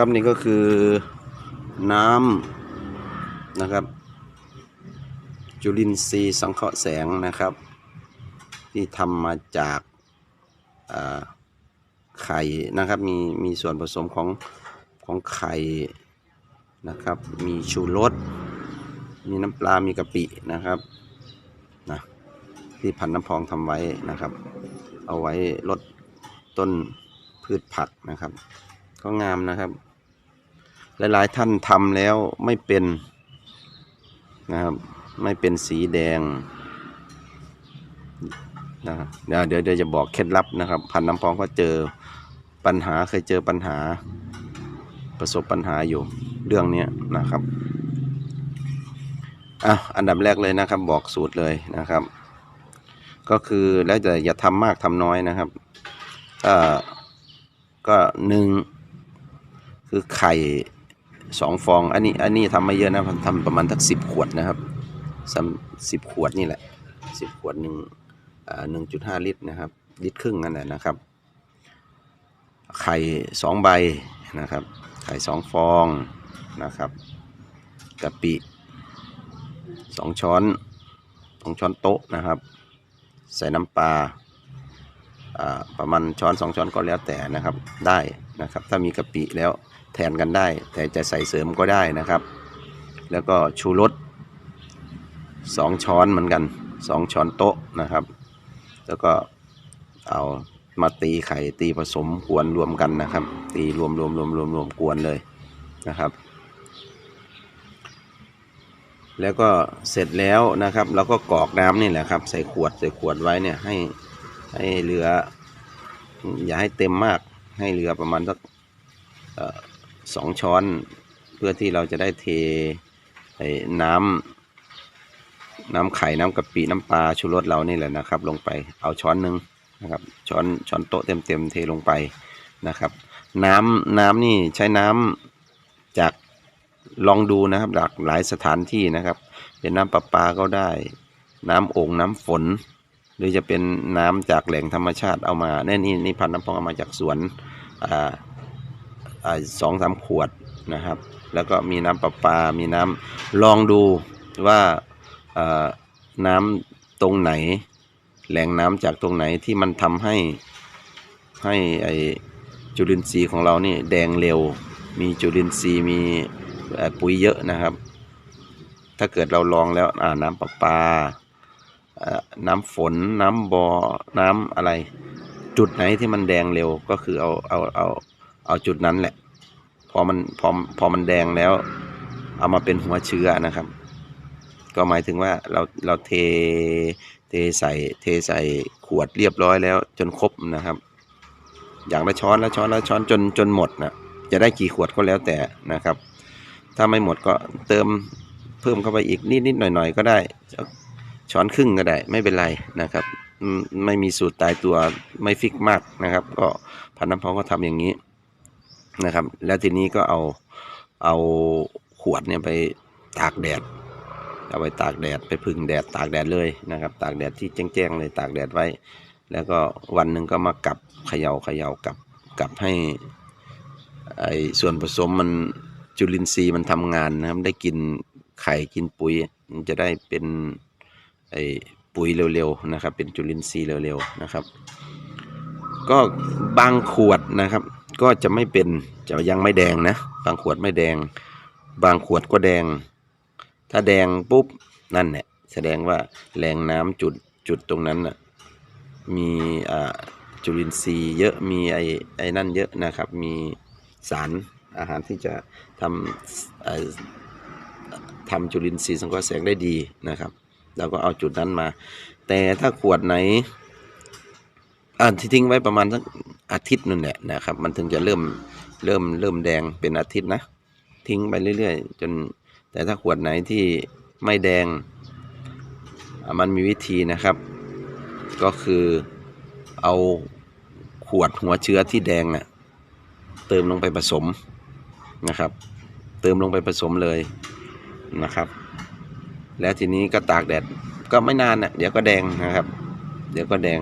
ครับนี่ก็คือน้ำนะครับ จุลินทรีย์สังเคราะห์แสงนะครับ ที่ทำมาจากาไข่นะครับมีมีส่วนผสมของของไข่นะครับ มีชูรสมีน้ำปลา มีกะปินะครับนะที่พันน้ำพองทำไว้นะครับ เอาไว้ลดต้นพืชผักนะครับ ก็งามนะครับ หลาย ๆ ท่านทำแล้วไม่เป็นนะครับ ไม่เป็นสีแดงนะเดี๋ยวเดี๋ยวจะบอกเคล็ดลับนะครับ พันน้ำพองก็เจอปัญหาเคยเจอปัญหา ประสบปัญหาอยู่เรื่องนี้นะครับอะอันดับแรกเลยนะครับ บอกสูตรเลยนะครับ ก็คือแล้วแต่อย่าทำมากทำน้อยนะครับก็ก็หนึ่งคือไข่ สองฟอง อันนี้ อันนี้ทำไม่เยอะนะผมทำประมาณสักสิบขวดนะครับสิบขวดนี่แหละสิบขวดหนึ่งอ่าหนึ่งจุดห้าลิตรนะครับ ลิตรครึ่งนั่นแหละนะครับ ไข่สองใบนะครับ ไข่สองฟองนะครับกะปิสองช้อนสองช้อนโต๊ะนะครับ ใส่น้ำปลาอ่าประมาณช้อนสองช้อนก็แล้วแต่นะครับได้ นะครับ ถ้ามีกะปิแล้วแทนกันได้ แต่จะใส่เสริมก็ได้นะครับ แล้วก็ชูรสสองช้อนเหมือนกันสองช้อนโต๊ะนะครับ แล้วก็เอามาตีไข่ตีผสมกวนรวมกันนะครับ ตีรวมรวมรวมรวมรวมกวนเลยนะครับ แล้วก็เสร็จแล้วนะครับเราก็กรอกน้ำนี่แหละครับ ใส่ขวดใส่ขวดไว้เนี่ยให้ให้เหลือ อย่าให้เต็มมาก ให้เหลือประมาณสักสองช้อน เพื่อที่เราจะได้เทน้ำน้ำไข่น้ำกะปิน้ำปลาชูรสเรานี่แหละนะครับ ลงไปเอาช้อนหนึ่งนะครับช้อนช้อนโต๊ะเต็มเต็มเทลงไปนะครับ น้ำน้ำนี่ใช้น้ำจากลองดูนะครับหลากหลายสถานที่นะครับ เป็นน้ำประปาก็ได้ น้ำโอ่งน้ำฝน หรือจะเป็นน้ำจากแหล่งธรรมชาติเอามาแน่นี่นี่พันน้ำพองเอามาจากสวน สองสามขวดนะครับ แล้วก็มีน้ำประปา มีน้ำลองดูว่าน้ำตรงไหน แหล่งน้ำจากตรงไหนที่มันทำให้ให้ไอจุลินทรีย์ของเรานี่แดงเร็ว มีจุลินทรีย์มีปุ๋ยเยอะนะครับ ถ้าเกิดเราลองแล้วอ่าน้ำประปาอ่อน้ำฝน น้ำบอ่อน้ำอะไร จุดไหนที่มันแดงเร็วก็คือเอาเอาเอาเอาจุดนั้นแหละ พอมันพอพอมันแดงแล้ว เอามาเป็นหัวเชื้อนะครับ ก็หมายถึงว่าเราเราเทเทใส่เทใส่ขวดเรียบร้อยแล้ว จนครบนะครับ อย่างละช้อนละช้อนละช้อนจนจนหมดนะจะได้กี่ขวดก็แล้วแต่นะครับ ถ้าไม่หมดก็เติมเพิ่มเข้าไปอีกนิดนิดหน่อยหน่อยก็ได้ ช้อนครึ่งก็ได้ไม่เป็นไรนะครับ ไม่มีสูตรตายตัวไม่ฟิกมากนะครับ ก็พันน้ำพองก็ทำอย่างนี้นะครับ แล้วทีนี้ก็เอาเอาขวดเนี่ยไปตากแดด เอาไปตากแดดไปพึ่งแดดตากแดดเลยนะครับ ตากแดดที่แจ้งๆเลยตากแดดไว้ แล้วก็วันหนึ่งก็มากลับเขย่าเขย่ากลับกลับให้ไอ้ส่วนผสมมันจุลินทรีย์มันทำงานนะครับ ได้กินไข่กินปุ๋ยมันจะได้เป็นไอ้ ปุ๋ยเร็วๆนะครับ เป็นจุลินทรีย์เร็วๆนะครับ ก็บางขวดนะครับ ก็จะไม่เป็นจะยังไม่แดงนะ บางขวดไม่แดง บางขวดก็แดง ถ้าแดงปุ๊บนั่นแหละแสดงว่าแหล่งน้ำจุดจุดตรงนั้นน่ะมีอ่าจุลินทรีย์เยอะมีไอไอ้นั่นเยอะนะครับ มีสารอาหารที่จะทำทำจุลินทรีย์สังเคราะห์แสงได้ดีนะครับ เราก็เอาจุดนั้นมา แต่ถ้าขวดไหนอ่าที่ทิ้งไว้ประมาณสักอาทิตย์นั่นแหละนะครับ มันถึงจะเริ่มเริ่มเริ่มแดงเป็นอาทิตย์นะ ทิ้งไปเรื่อยๆ จนแต่ถ้าขวดไหนที่ไม่แดง มันมีวิธีนะครับ ก็คือเอาขวดหัวเชื้อที่แดงน่ะเติมลงไปผสมนะครับ เติมลงไปผสมเลยนะครับ แล้วทีนี้ก็ตากแดดก็ไม่นานน่ะเดี๋ยวก็แดงนะครับ เดี๋ยวก็แดง